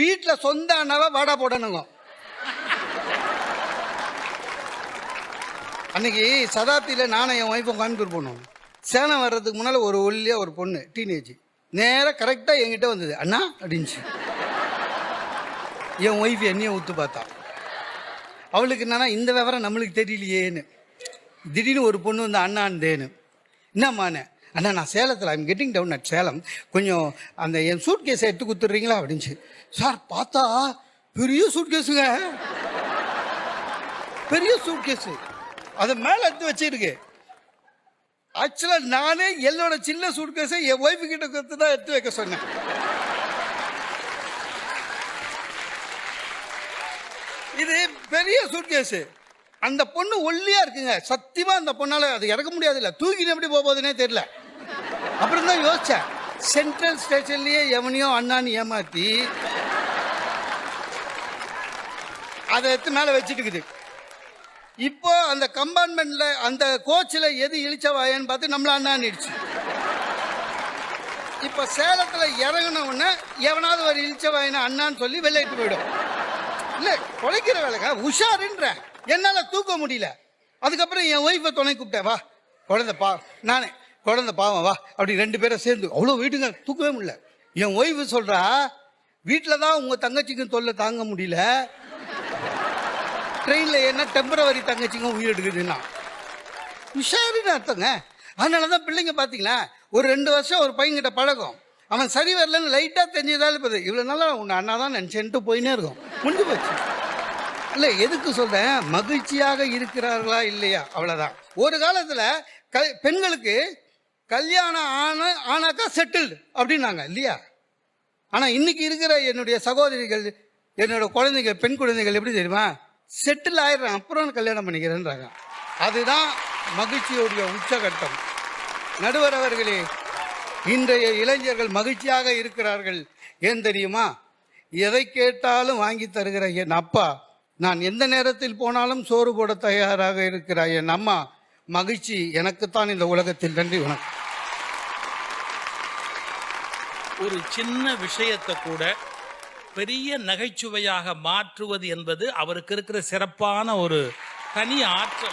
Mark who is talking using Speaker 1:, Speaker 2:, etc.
Speaker 1: வீட்டில் சொந்த அண்ணாவை வாடா போடணுங்க அன்னைக்கு சதாப்தியில் நானும் என் ஒய்ஃபும் கோயம்புத்தூர் போனோம். சேலம் வர்றதுக்கு முன்னால் ஒரு ஒல்லியாக ஒரு பொண்ணு டீனேஜ் நேராக கரெக்டாக என்கிட்ட வந்தது அண்ணா அப்படின்ச்சு. என் ஒய்ஃப் என்னையும் ஊத்து பார்த்தா. அவளுக்கு என்னன்னா இந்த விவரம் நம்மளுக்கு தெரியலையேன்னு. திடீர்னு ஒரு பொண்ணு வந்து அண்ணாந்தேன்னு. என்னம்மாண்ணே அண்ணா நான் சேலத்தில் I'm getting down at Salem. கொஞ்சம் அந்த என் சூட் கேஸை எடுத்து கொடுத்துட்றீங்களா அப்படின்ச்சு. சார் பார்த்தா பெரிய சூட் கேஸுங்க பெரிய சூட் கேஸு அதை மேலே எடுத்து வச்சிருக்கு. ஆக்சுவலாக நானே என்னோட சின்ன சூட் கேஸை என் ஒய்ஃபு கிட்ட கொடுத்து தான் எடுத்து வைக்க சொன்னேன். இது பெரிய சூட்கேஸ். அந்த பொண்ணு ஒல்லியா இருக்குங்க. சத்தியமா அந்த பொண்ணால அது இறக்க முடியாது இல்லை தூக்கிட்டு எப்படி போகுதுன்னே தெரியல. அப்புறம் தான் யோசிச்சேன். சென்ட்ரல் ஸ்டேஷன்லயே எவனையோ அண்ணான்னு ஏமாத்தி அதை எடுத்து மேல வச்சுட்டுக்குது. இப்போ அந்த கம்பார்ட்மெண்ட்ல அந்த கோச்சில் எது இழிச்சவாயன்னு பார்த்து நம்மள அண்ணான்னுடுச்சு. இப்போ சேலத்துல இறங்கின உடனே எவனாவது ஒரு இழிச்சவாயின அண்ணான்னு சொல்லி வெளியிட்டு போயிடும். இல்ல குலைக்கிற வேலைக்கா? உஷாருன்ற. என்னால தூக்க முடியல. அதுக்கப்புறம் என் ஒய்ஃபை துணை கூப்பிட்டேன் வா குழந்தைப்பா நானே குழந்தை பாவம் வா. அப்படி ரெண்டு பேரும் சேர்ந்து அவ்வளோ வீட்டுங்க தூக்கவே முடியல. என் ஒய்ஃபு சொல்கிறா வீட்டில் தான் உங்கள் தங்கச்சிக்கும் தொல்லை தாங்க முடியல. ட்ரெயினில் என்ன டெம்பரவரி தங்கச்சிங்க உயிர் எடுக்குதுன்னா. உஷாருன்னு அர்த்தங்க. அதனால தான் பிள்ளைங்க பார்த்தீங்களா ஒரு ரெண்டு வருஷம் ஒரு பையன்கிட்ட பழகும். அவன் சரி வரலன்னு லைட்டாக தெரிஞ்சதால இப்போ இவ்வளோ நாளா உன்னை அண்ணா தான் நினச்சேன்ட்டு போயினே இருக்கும். முடிஞ்சு போச்சு. இல்லை எதுக்கு சொல்கிறேன் மகிழ்ச்சியாக இருக்கிறார்களா இல்லையா? அவ்வளோதான் ஒரு காலத்தில் க பெண்களுக்கு கல்யாணம் ஆன ஆனாக்கா செட்டில்டு அப்படின்னாங்க இல்லையா? ஆனால் இன்னைக்கு இருக்கிற என்னுடைய சகோதரிகள் என்னோட குழந்தைகள் பெண் குழந்தைகள் எப்படி தெரியுமா? செட்டில் ஆயிடுறேன் அப்புறம் கல்யாணம் பண்ணிக்கிறேன்றாங்க. அதுதான் மகிழ்ச்சியுடைய உச்சகட்டம். நடுவர் அவர்களே இன்றைய இளைஞர்கள் மகிழ்ச்சியாக இருக்கிறார்கள். ஏன் தெரியுமா? எதை கேட்டாலும் வாங்கி தருகிற என் அப்பா நான் எந்த நேரத்தில் போனாலும் சோறு போட தயாராக இருக்கிற என் அம்மா மகிழ்ச்சி எனக்குத்தான் இந்த உலகத்தில் நன்றி வணக்கம்.
Speaker 2: ஒரு சின்ன விஷயத்தை கூட பெரிய நகைச்சுவையாக மாற்றுவது என்பது அவருக்கு இருக்கிற சிறப்பான ஒரு தனி ஆற்றல்.